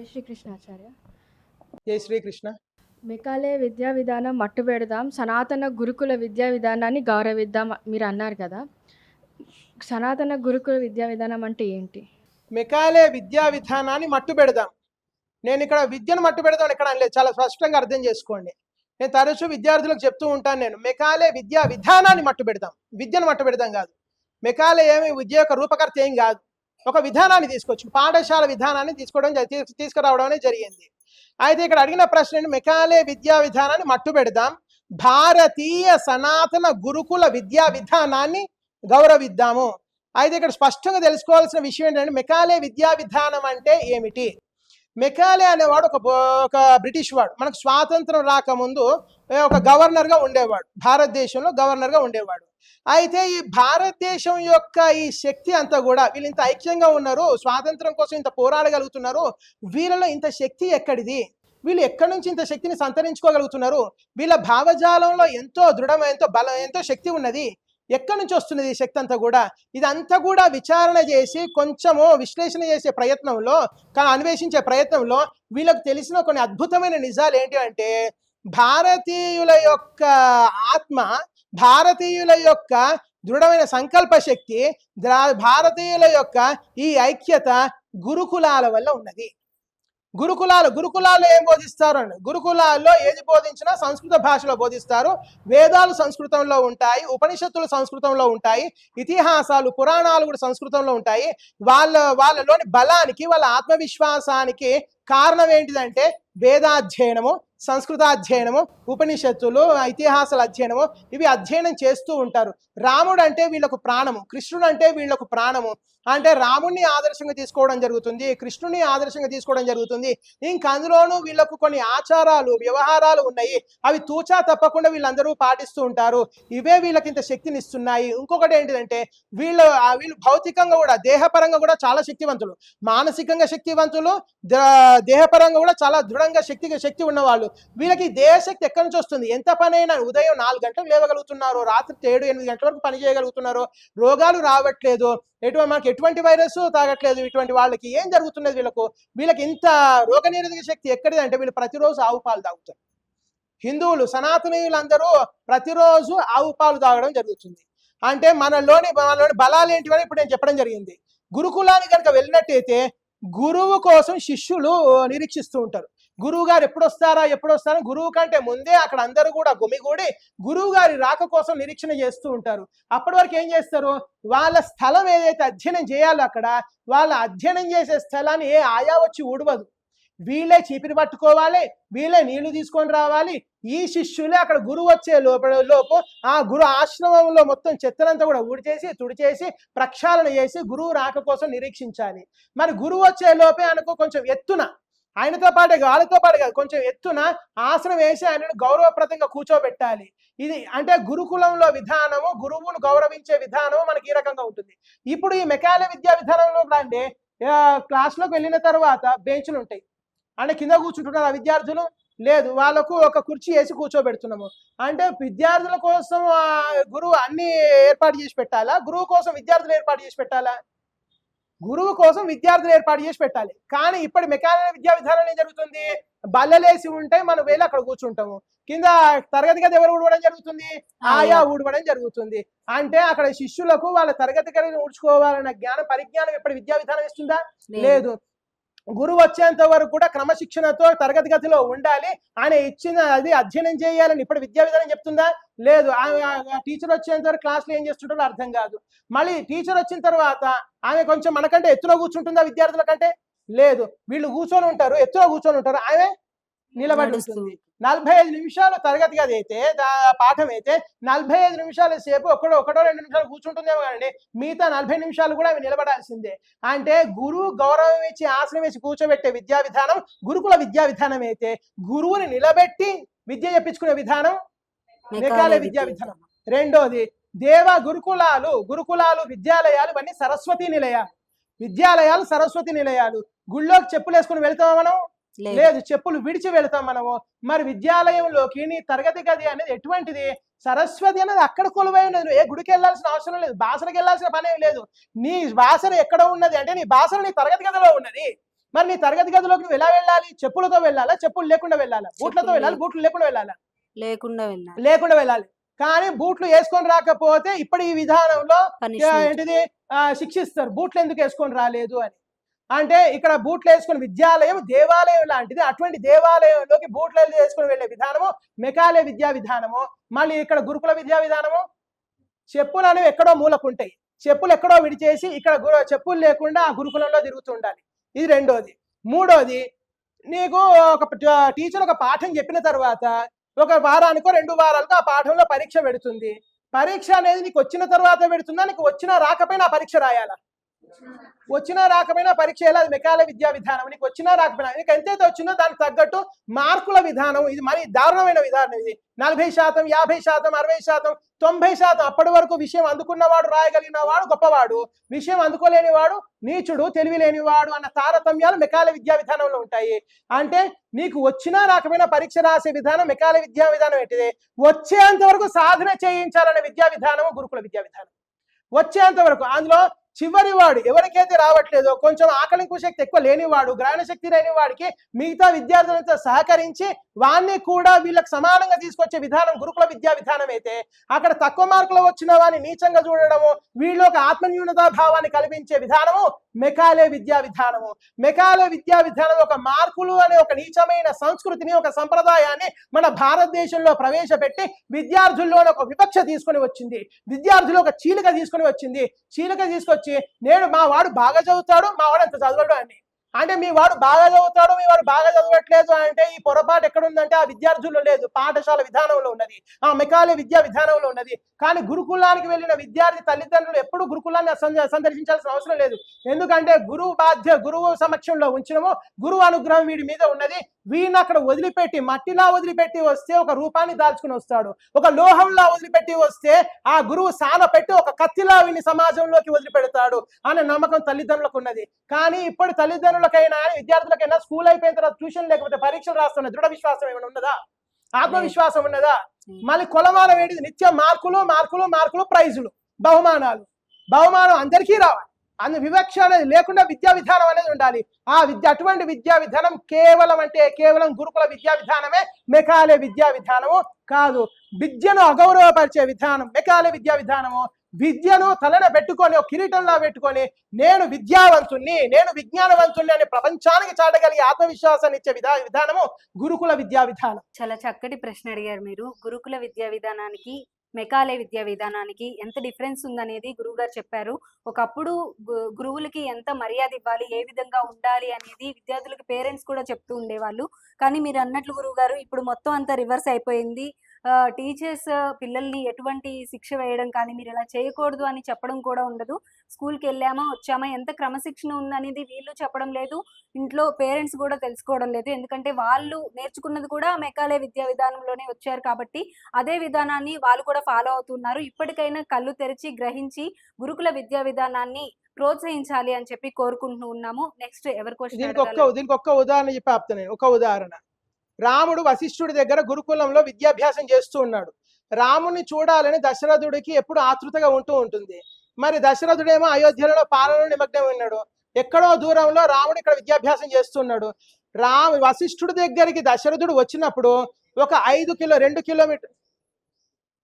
జై శ్రీకృష్ణాచార్య. జై శ్రీకృష్ణ. మెకాలే విద్యా విధానం మట్టు పెడదాం సనాతన గురుకుల విద్యా విధానాన్ని గౌరవిద్దాం మీరు అన్నారు కదా. సనాతన గురుకుల విద్యా విధానం అంటే ఏంటి? మెకాలే విద్యా విధానాన్ని మట్టు పెడదాం. నేను ఇక్కడ విద్యను మట్టు పెడదాం ఇక్కడ అనలేదు చాలా స్పష్టంగా అర్థం చేసుకోండి. నేను తరచూ విద్యార్థులకు చెప్తూ ఉంటాను నేను మెకాలే విద్యా విధానాన్ని మట్టు పెడదాం. విద్యను మట్టు పెడదాం కాదు. మెకాలే ఏమి విద్య యొక్క రూపకర్త ఏం కాదు. ఒక విధానాన్ని తీసుకొచ్చి పాఠశాల విధానాన్ని తీసుకోవడం జరి- తీసుకురావడం అనేది జరిగింది. అయితే ఇక్కడ అడిగిన ప్రశ్న మెకాలే విద్యా విధానాన్ని మట్టు పెడదాం. భారతీయ సనాతన గురుకుల విద్యా విధానాన్ని గౌరవిద్దాము. అయితే ఇక్కడ స్పష్టంగా తెలుసుకోవాల్సిన విషయం ఏంటంటే మెకాలే విద్యా విధానం అంటే ఏమిటి? మెకాలే అనేవాడు ఒక ఒక బ్రిటిష్ వాడు. మనకు స్వాతంత్రం రాకముందు ఒక గవర్నర్గా ఉండేవాడు. భారతదేశంలో గవర్నర్గా ఉండేవాడు. అయితే ఈ భారతదేశం యొక్క ఈ శక్తి అంతా కూడా వీళ్ళు ఇంత ఐక్యంగా ఉన్నారు స్వాతంత్రం కోసం ఇంత పోరాడగలుగుతున్నారు వీళ్ళలో ఇంత శక్తి ఎక్కడిది? వీళ్ళు ఎక్కడి నుంచి ఇంత శక్తిని సంతరించుకోగలుగుతున్నారు? వీళ్ళ భావజాలంలో ఎంతో దృఢం ఎంతో బలం ఎంతో శక్తి ఉన్నది. ఎక్కడి నుంచి వస్తున్నది ఈ శక్తి అంతా కూడా? ఇదంతా కూడా విచారణ చేసి కొంచెము విశ్లేషణ చేసే ప్రయత్నంలో కానీ అన్వేషించే ప్రయత్నంలో వీళ్ళకు తెలిసిన కొన్ని అద్భుతమైన నిజాలు ఏంటి అంటే భారతీయుల యొక్క ఆత్మ భారతీయుల యొక్క దృఢమైన సంకల్ప శక్తి ద్రా- భారతీయుల యొక్క ఈ ఐక్యత గురుకులాల వల్ల ఉన్నది. గురుకులాలు గురుకులాల్లో ఏం బోధిస్తారు అని? గురుకులాల్లో ఏది బోధించినా సంస్కృత భాషలో బోధిస్తారు. వేదాలు సంస్కృతంలో ఉంటాయి ఉపనిషత్తులు సంస్కృతంలో ఉంటాయి ఇతిహాసాలు పురాణాలు కూడా సంస్కృతంలో ఉంటాయి. వాళ్ళ వాళ్ళలోని బలానికి వాళ్ళ ఆత్మవిశ్వాసానికి కారణం ఏంటిదంటే వేదాధ్యయనము సంస్కృత అధ్యయనము ఉపనిషత్తులు ఇతిహాసాల అధ్యయనము ఇవి అధ్యయనం చేస్తూ ఉంటారు. రాముడు అంటే వీళ్ళకు ప్రాణము కృష్ణుడు అంటే వీళ్ళకు ప్రాణము. అంటే రాముణ్ణి ఆదర్శంగా తీసుకోవడం జరుగుతుంది కృష్ణుని ఆదర్శంగా తీసుకోవడం జరుగుతుంది. ఇంకా అందులోనూ వీళ్ళకు కొన్ని ఆచారాలు వ్యవహారాలు ఉన్నాయి. అవి తూచా తప్పకుండా వీళ్ళందరూ పాటిస్తూ ఉంటారు. ఇవే వీళ్ళకి ఇంత శక్తిని ఇస్తున్నాయి ఇంకొకటి ఏంటిదంటే వీళ్ళు వీళ్ళు భౌతికంగా కూడా దేహపరంగా కూడా చాలా శక్తివంతులు. మానసికంగా శక్తివంతులు దేహపరంగా కూడా చాలా దృఢంగా శక్తిగా శక్తి ఉన్నవాళ్ళు. వీళ్ళకి దేశక్తి ఎక్కడి నుంచి వస్తుంది? ఎంత పని అయినా ఉదయం నాలుగు గంటలకు లేవగలుగుతున్నారు రాత్రి ఏడు ఎనిమిది గంటల వరకు పని చేయగలుగుతున్నారు రోగాలు రావట్లేదు. ఎటువంటి మనకి ఎటువంటి వైరస్ తాగట్లేదు ఇటువంటి వాళ్ళకి ఏం జరుగుతున్నది వీళ్ళకు? వీళ్ళకి ఇంత రోగనిరోధక శక్తి ఎక్కడిది అంటే వీళ్ళు ప్రతిరోజు ఆవు పాలు తాగుతారు. హిందువులు సనాతనీయులందరూ ప్రతిరోజు ఆవు పాలు తాగడం జరుగుతుంది. అంటే మనలోని మనలోని బలాలు ఏంటివని ఇప్పుడు నేను చెప్పడం జరిగింది. గురుకులానికి కనుక వెళ్ళినట్టయితే గురువు కోసం శిష్యులు నిరీక్షిస్తూ ఉంటారు. గురువు గారు ఎప్పుడు వస్తారా ఎప్పుడు వస్తారా గురువు కంటే ముందే అక్కడ అందరూ కూడా గుమిగూడి గురువు గారి రాక కోసం నిరీక్షణ చేస్తూ ఉంటారు. అప్పటి వరకు ఏం చేస్తారు? వాళ్ళ స్థలం ఏదైతే అధ్యయనం చేయాలో అక్కడ వాళ్ళ అధ్యయనం చేసే స్థలాన్ని ఏ ఆయా వచ్చి ఊడవదు. వీళ్ళే చీపిరి పట్టుకోవాలి వీళ్ళే నీళ్ళు తీసుకొని రావాలి. ఈ శిష్యులే అక్కడ గురువు వచ్చే లోపల లోపు ఆ గురు ఆశ్రమంలో మొత్తం చెత్తనంతా కూడా ఊడిచేసి తుడిచేసి ప్రక్షాళన చేసి గురువు రాక కోసం నిరీక్షించాలి. మరి గురువు వచ్చే లోపే అనుకో కొంచెం ఎత్తున ఆయనతో పాటే వాళ్ళతో పాటు కాదు. కొంచెం ఎత్తున ఆసనం వేసి ఆయనను గౌరవప్రదంగా కూర్చోబెట్టాలి. ఇది అంటే గురుకులంలో విధానము గురువును గౌరవించే విధానము మనకి ఈ రకంగా ఉంటుంది. ఇప్పుడు ఈ మెకాల విద్యా విధానంలో కూడా అంటే క్లాస్లోకి వెళ్ళిన తర్వాత బెంచ్లు ఉంటాయి. అంటే కింద కూర్చుంటున్నారు ఆ విద్యార్థులు. లేదు వాళ్ళకు ఒక కుర్చీ వేసి కూర్చోబెడుతున్నాము. అంటే విద్యార్థుల కోసం గురువు అన్ని ఏర్పాటు చేసి పెట్టాలా? గురువు కోసం విద్యార్థులు ఏర్పాటు చేసి పెట్టాలా? గురువు కోసం విద్యార్థులు ఏర్పాటు చేసి పెట్టాలి. కానీ ఇప్పటి మెకానికల్ విద్యా విధానం ఏం జరుగుతుంది? బల్లలేసి ఉంటే మనం వెళ్ళి అక్కడ కూర్చుంటాము. కింద తరగతి గది ఎవరు ఊడవడం జరుగుతుంది? ఆయా ఊడవడం జరుగుతుంది. అంటే అక్కడ శిష్యులకు వాళ్ళ తరగతి గదిని ఊడ్చుకోవాలన్న జ్ఞానం పరిజ్ఞానం ఎప్పటి విద్యా విధానం ఇస్తుందా? లేదు. గురువు వచ్చేంత వరకు కూడా క్రమశిక్షణతో తరగతి గదిలో ఉండాలి. ఆయన ఇచ్చిన అది అధ్యయనం చేయాలని ఇప్పుడు విద్యా విధానం చెప్తుందా? లేదు. ఆమె టీచర్ వచ్చేంత వరకు క్లాస్లో ఏం చేస్తుంటారో అర్థం కాదు. మళ్ళీ టీచర్ వచ్చిన తర్వాత ఆమె కొంచెం మనకంటే ఎత్తులో కూర్చుంటుందా విద్యార్థుల కంటే? లేదు. వీళ్ళు కూర్చొని ఉంటారు. ఎత్తులో కూర్చొని ఉంటారు. ఆమె నిలబడి ఉంటుంది. నలభై ఐదు నిమిషాలు తరగతి గది అయితే పాఠం అయితే నలభై ఐదు నిమిషాల సేపు ఒకడో ఒకటో రెండు నిమిషాలు కూర్చుంటుందేమో కానీ మిగతా నలభై నిమిషాలు కూడా అవి నిలబడాల్సిందే. అంటే గురువు గౌరవం ఇచ్చి ఆసనం వేసి కూర్చోబెట్టే విద్యా విధానం గురుకుల విద్యా విధానం అయితే గురువుని నిలబెట్టి విద్య చెప్పించుకునే విధానం మెకాలే విద్యా విధానం. రెండోది దేవ గురుకులాలు గురుకులాలు విద్యాలయాలు ఇవన్నీ సరస్వతి నిలయాలు. విద్యాలయాలు సరస్వతి నిలయాలు. గుళ్ళోకి చెప్పులు వేసుకుని వెళ్తామా మనం? లేదు. చెప్పులు విడిచి వెళ్తాం మనము. మరి విద్యాలయంలోకి నీ తరగతి గది అనేది ఎటువంటిది? సరస్వతి అనేది అక్కడ కొలువై ఉన్నది. నువ్వు ఏ గుడికి వెళ్ళాల్సిన అవసరం లేదు. బాసనకి వెళ్ళాల్సిన పని లేదు. నీ బాసన ఎక్కడ ఉన్నది? అంటే నీ బాసన నీ తరగతి గదిలో ఉన్నది. మరి నీ తరగతి గదిలోకి నువ్వు ఎలా వెళ్ళాలి? చెప్పులతో వెళ్ళాలా? చెప్పులు లేకుండా వెళ్ళాలా? బూట్లతో వెళ్ళాలి? బూట్లు లేకుండా వెళ్ళాలా? లేకుండా వెళ్ళాలి. లేకుండా వెళ్ళాలి. కానీ బూట్లు వేసుకొని రాకపోతే ఇప్పుడు ఈ విధానంలో ఏంటిది? శిక్షిస్తారు. బూట్లు ఎందుకు వేసుకొని రాలేదు అని. అంటే ఇక్కడ బూట్లు వేసుకుని విద్యాలయం దేవాలయం లాంటిది. అటువంటి దేవాలయంలోకి బూట్లు వేసుకుని వెళ్ళే విధానము మెకాలే విద్యా విధానము మళ్ళీ ఇక్కడ గురుకుల విద్యా విధానము. చెప్పులు అనేవి ఎక్కడో మూలకుంటాయి. చెప్పులు ఎక్కడో విడిచేసి ఇక్కడ చెప్పులు లేకుండా ఆ గురుకులంలో తిరుగుతూ ఉండాలి. ఇది రెండోది. మూడోది నీకు ఒక టీచర్ ఒక పాఠం చెప్పిన తర్వాత ఒక వారానికో రెండు వారాలకో ఆ పాఠంలో పరీక్ష పెడుతుంది. పరీక్ష అనేది నీకు వచ్చిన తర్వాత పెడుతుందా? నీకు వచ్చినా రాకపోయినా ఆ పరీక్ష రాయాలా? వచ్చినా రాకపోయినా పరీక్ష ఎలా? అది మెకాల విద్యా విధానం. నీకు వచ్చినా రాకపోయినా నీకు ఎంతైతే వచ్చిందో దానికి తగ్గట్టు మార్కుల విధానం. ఇది మరి దారుణమైన విధానం ఇది. నలభై శాతం యాభై శాతం అరవై శాతం తొంభై శాతం. అప్పటి వరకు విషయం అందుకున్నవాడు రాయగలిగిన వాడు గొప్పవాడు. విషయం అందుకోలేని వాడు నీచుడు తెలివి లేనివాడు అన్న తారతమ్యాలు మెకాల విద్యా విధానంలో ఉంటాయి. అంటే నీకు వచ్చినా రాకపోయినా పరీక్ష రాసే విధానం మెకాల విద్యా విధానం ఏంటిది? వచ్చేంత వరకు సాధన చేయించాలనే విద్యా విధానం గురుకుల విద్యా విధానం. వచ్చేంత వరకు అందులో చివరి వాడు ఎవరికైతే రావట్లేదో కొంచెం ఆకలింపు శక్తి ఎక్కువ లేనివాడు గ్రహణ శక్తి లేని వాడికి మిగతా విద్యార్థులతో సహకరించి వాన్ని కూడా వీళ్ళకి సమానంగా తీసుకొచ్చే విధానం గురుకుల విద్యా విధానం అయితే అక్కడ తక్కువ మార్కులు వచ్చిన వాడిని నీచంగా చూడడము వీళ్ళు ఒక ఆత్మన్యూనతా భావాన్ని కల్పించే విధానము మెకాలే విద్యా విధానము. మెకాలే విద్యా విధానం ఒక మార్కులు అనే ఒక నీచమైన సంస్కృతిని ఒక సంప్రదాయాన్ని మన భారతదేశంలో ప్రవేశపెట్టి విద్యార్థుల్లో ఒక వివక్ష తీసుకొని వచ్చింది. విద్యార్థులు ఒక చీలిక తీసుకొని వచ్చింది. చీలిక తీసుకొచ్చి వచ్చి నేను మా వాడు బాగా చదువుతాడు మా వాడు అంత చదవడు అని. అంటే మీ వాడు బాగా చదువుతాడు మీ వాడు బాగా చదవట్లేదు అంటే ఈ పొరపాటు ఎక్కడుందంటే ఆ విద్యార్థుల్లో లేదు. పాఠశాల విధానంలో ఉన్నది. ఆ మెకాలే విద్యా విధానంలో ఉన్నది. కానీ గురుకులానికి వెళ్ళిన విద్యార్థి తల్లిదండ్రులు ఎప్పుడు గురుకులాన్ని సందర్శించాల్సిన అవసరం లేదు. ఎందుకంటే గురువు బాధ్య గురువు సమక్షంలో ఉంచడము గురువు అనుగ్రహం వీడి మీద ఉన్నది. వీడిని అక్కడ వదిలిపెట్టి మట్టిలా వదిలిపెట్టి వస్తే ఒక రూపాన్ని దాల్చుకుని వస్తాడు. ఒక లోహంలా వదిలిపెట్టి వస్తే ఆ గురువు సాన పెట్టి ఒక కత్తిలా వీడిని సమాజంలోకి వదిలిపెడతాడు అనే నమ్మకం తల్లిదండ్రులకు ఉన్నది. కానీ ఇప్పుడు తల్లిదండ్రులు విద్యార్థులకైనా స్కూల్ అయిపోయిన తర్వాత ట్యూషన్ లేకపోతే పరీక్షలు రాస్తున్న దృఢ విశ్వాసం ఏమైనా ఉన్నదా? ఆత్మవిశ్వాసం ఉన్నదా? మళ్ళీ కొలమానం ఏంటిది? నిత్యం మార్కులు మార్కులు మార్కులు ప్రైజులు బహుమానాలు. బహుమానం అందరికీ రావాలి. అందు వివక్ష అనేది లేకుండా విద్యా విధానం అనేది ఉండాలి. ఆ విద్య అటువంటి విద్యా విధానం కేవలం అంటే కేవలం గురుకుల విద్యా విధానమే మెకాలే విద్యా విధానము కాదు. విద్యను అగౌరవపరిచే విధానం మెకాలే విద్యా విధానము. విద్యను తలన పెట్టుకొని ఒక కిరీటంలా పెట్టుకొని నేను విద్యావంతుణ్ణి నేను విజ్ఞానవంతుణ్ణి అని ప్రపంచానికి చాటగలిగే ఆత్మవిశ్వాసాన్ని ఇచ్చే విధా విధానము గురుకుల విద్యా విధానం. చాలా చక్కటి ప్రశ్న అడిగారు మీరు. గురుకుల విద్యా విధానానికి మెకాలే విద్యా విధానానికి ఎంత డిఫరెన్స్ ఉందనేది గురువు గారు చెప్పారు. ఒకప్పుడు గురువులకి ఎంత మర్యాద ఇవ్వాలి ఏ విధంగా ఉండాలి అనేది విద్యార్థులకు పేరెంట్స్ కూడా చెప్తూ ఉండేవాళ్ళు. కానీ మీరు అన్నట్లు గురువు గారు ఇప్పుడు మొత్తం అంతా రివర్స్ అయిపోయింది. టీచర్స్ పిల్లల్ని ఎటువంటి శిక్ష వేయడం కానీ మీరు ఇలా చేయకూడదు అని చెప్పడం కూడా ఉండదు. స్కూల్కి వెళ్ళామా వచ్చామా ఎంత క్రమశిక్షణ ఉందనేది వీళ్ళు చెప్పడం లేదు. ఇంట్లో పేరెంట్స్ కూడా తెలుసుకోవడం లేదు. ఎందుకంటే వాళ్ళు నేర్చుకున్నది కూడా మెకాలే విద్యా విధానంలోనే వచ్చారు కాబట్టి అదే విధానాన్ని వాళ్ళు కూడా ఫాలో అవుతున్నారు. ఇప్పటికైనా కళ్ళు తెరిచి గ్రహించి గురుకుల విద్యా విధానాన్ని ప్రోత్సహించాలి అని చెప్పి కోరుకుంటూ ఉన్నాము. నెక్స్ట్ ఎవరి దీనికి ఒక్క క్వశ్చన్ దీనికి ఒక్క ఉదాహరణ. ఒక ఉదాహరణ. రాముడు వశిష్ఠుడి దగ్గర గురుకులంలో విద్యాభ్యాసం చేస్తూ ఉన్నాడు. రాముని చూడాలని దశరథుడికి ఎప్పుడు ఆతృతగా ఉంటూ ఉంటుంది. మరి దశరథుడేమో అయోధ్యలో పాలన నిమగ్నం ఉన్నాడు ఎక్కడో దూరంలో రాముడు ఇక్కడ విద్యాభ్యాసం చేస్తున్నాడు. రాము వశిష్ఠుడి దగ్గరికి దశరథుడు వచ్చినప్పుడు ఒక ఐదు కిలో రెండు కిలోమీటర్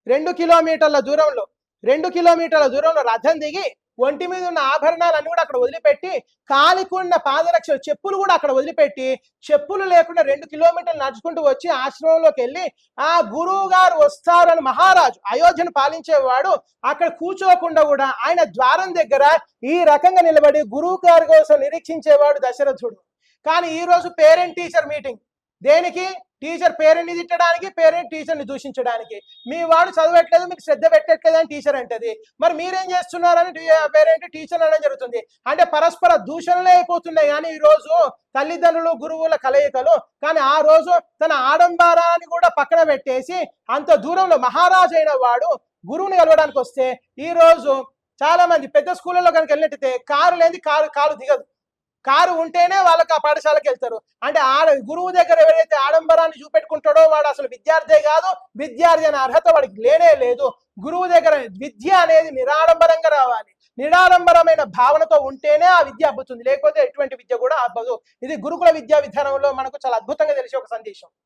రెండు కిలోమీటర్ల దూరంలో రెండు కిలోమీటర్ల దూరంలో రథం దిగి ఒంటి మీద ఉన్న ఆభరణాలన్నీ కూడా అక్కడ వదిలిపెట్టి కాలికున్న పాదరక్ష చెప్పులు కూడా అక్కడ వదిలిపెట్టి చెప్పులు లేకుండా రెండు కిలోమీటర్లు నడుచుకుంటూ వచ్చి ఆశ్రమంలోకి వెళ్ళి ఆ గురువు గారు వస్తారని మహారాజు అయోధ్యను పాలించేవాడు అక్కడ కూర్చోకుండా కూడా ఆయన ద్వారం దగ్గర ఈ రకంగా నిలబడి గురువు గారి కోసం నిరీక్షించేవాడు దశరథుడు. కానీ ఈ రోజు పేరెంట్ టీచర్ మీటింగ్. దేనికి? టీచర్ పేరెంట్ని తిట్టడానికి పేరెంట్ టీచర్ని దూషించడానికి. మీ వాడు చదవట్లేదు మీకు శ్రద్ధ పెట్టట్లేదు అని టీచర్ అంటది. మరి మీరేం చేస్తున్నారని పేరెంట్ టీచర్ అనడం జరుగుతుంది. అంటే పరస్పర దూషణలే అయిపోతున్నాయి. కానీ ఈ రోజు తల్లిదండ్రులు గురువుల కలయికలు కానీ ఆ రోజు తన ఆడంబరాన్ని కూడా పక్కన పెట్టేసి అంత దూరంలో మహారాజు అయిన వాడు గురువుని కలవడానికి వస్తే ఈ రోజు చాలా మంది పెద్ద స్కూళ్ళలో కనుక వెళ్ళినట్టయితే కారు లేని కారు కారు దిగదు. కారు ఉంటేనే వాళ్ళకి ఆ పాఠశాలకు వెళ్తారు. అంటే ఆడ గురువు దగ్గర ఎవరైతే ఆడంబరాన్ని చూపెట్టుకుంటాడో వాడు అసలు విద్యార్థే కాదు విద్యార్థి అనే అర్హత వాడికి లేనే లేదు. గురువు దగ్గర విద్య అనేది నిరాడంబరంగా రావాలి. నిరాడంబరమైన భావనతో ఉంటేనే ఆ విద్య అబ్బుతుంది. లేకపోతే ఎటువంటి విద్య కూడా అబ్బదు. ఇది గురుకుల విద్యా విధానంలో మనకు చాలా అద్భుతంగా తెలిసే ఒక సందేశం.